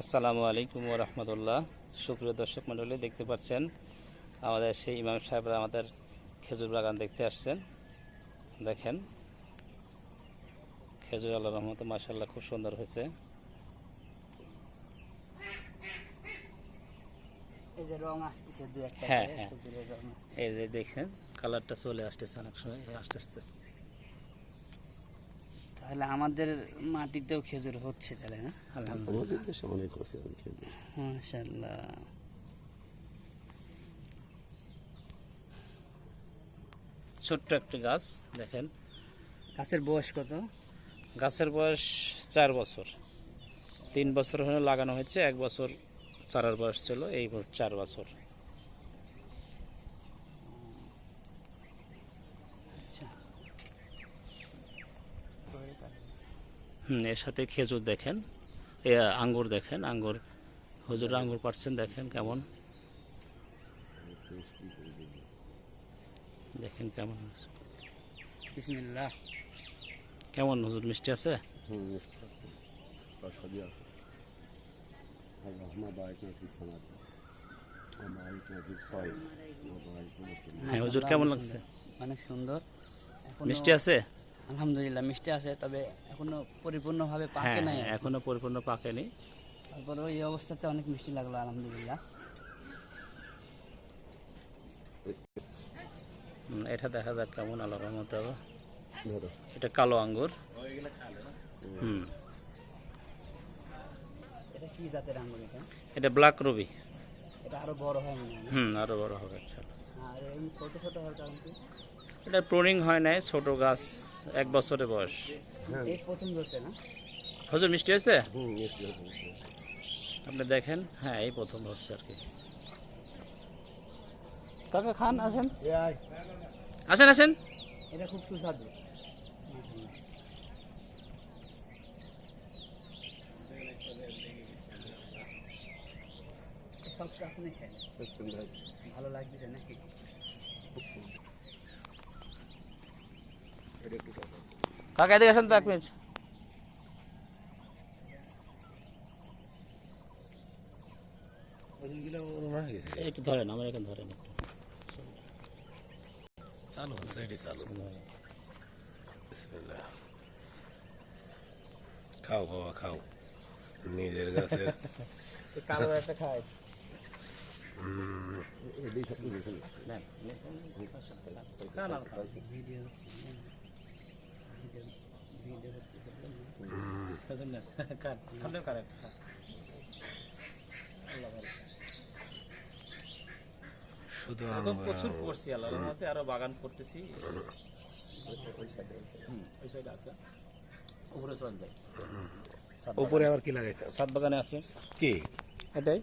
আসসালামু আলাইকুম রহমতুল্লাহ। সুপ্রিয় দর্শক মণ্ডলী দেখতে পাচ্ছেন আমাদের সেই ইমাম সাহেবরা আমাদের খেজুর বাগান দেখতে আসছেন। দেখেন খেজুর আল্লাহ রহমত মাসাল্লাহ খুব সুন্দর হয়েছে। হ্যাঁ, হ্যাঁ। এই যে দেখেন কালারটা চলে আসতেছে অনেক সময় আস্তে আস্তে তাহলে আমাদের মাটিতেও খেজুর হচ্ছে তাহলে না আলহামদুলিল্লাহ। খেতে মাশাল্লাহ ছোট্ট একটি গাছ দেখেন। গাছের বয়স কত? গাছের বয়স চার বছর। তিন বছর হলে লাগানো হয়েছে এক বছর চারার বয়স ছিল এই চার বছর। এর সাথে খেজুর দেখেন। এ আঙ্গুর দেখেন আঙ্গুর। হজুর আঙ্গুর পাচ্ছেন দেখেন কেমন। দেখেন কেমন বিসমিল্লাহ। কেমন হজুর মিষ্টি আছে? হ্যাঁ হুজুর কেমন লাগছে? অনেক সুন্দর। মিষ্টি আছে? আলহামদুলিল্লাহ মিষ্টি আছে তবে এখনও পরিপূর্ণভাবে পাকে হ্যাঁ নাই এখনও পরিপূর্ণ পাকেনি। তারপরে এই অবস্থাতে অনেক মিষ্টি লাগল আলহামদুলিল্লাহ। হুম, এটা দেখা যাক কেমন হবে। ধরো। এটা কালো আঙ্গুর। হুম। এটা কি জাতের আঙ্গুর এটা? এটা ব্ল্যাক রুবি। এটা আরও বড় হয় হুম আরও বড় হবে আর ছোট ছোট হওয়ার কারণ কি? এটা প্রুনিং হয় নাই ছোট গাছ এক বছরের বয়স। হ্যাঁ। এই প্রথম ধরছে না? হুজুর মিষ্টি হয়েছে? আপনি দেখেন হ্যাঁ এই প্রথম হচ্ছে আর কি। কাকা খান আসেন। আসেন আসেন। এটা খুব সুস্বাদু। সুন্দর ভালো লাগতেছে নাকি এটা একটু কথা কাকা এদিকে আসেন তো এক মিনিট। ওইগুলো ওরা গেছে এই একটু ধরেন আমার এখানে ধরেন চালু হচ্ছে চালু। খাও বাবা খাও। নিজের গাছের। কালো একটা খায়। না? প্রচুর করছি আল্লাহর রহমতে আরও বাগান করতেছি। হুম, ওই সাইডে আছে। উপরে চল যায় উপরে আবার কি লাগাইছে সাত বাগানে আছে। কি? এটাই।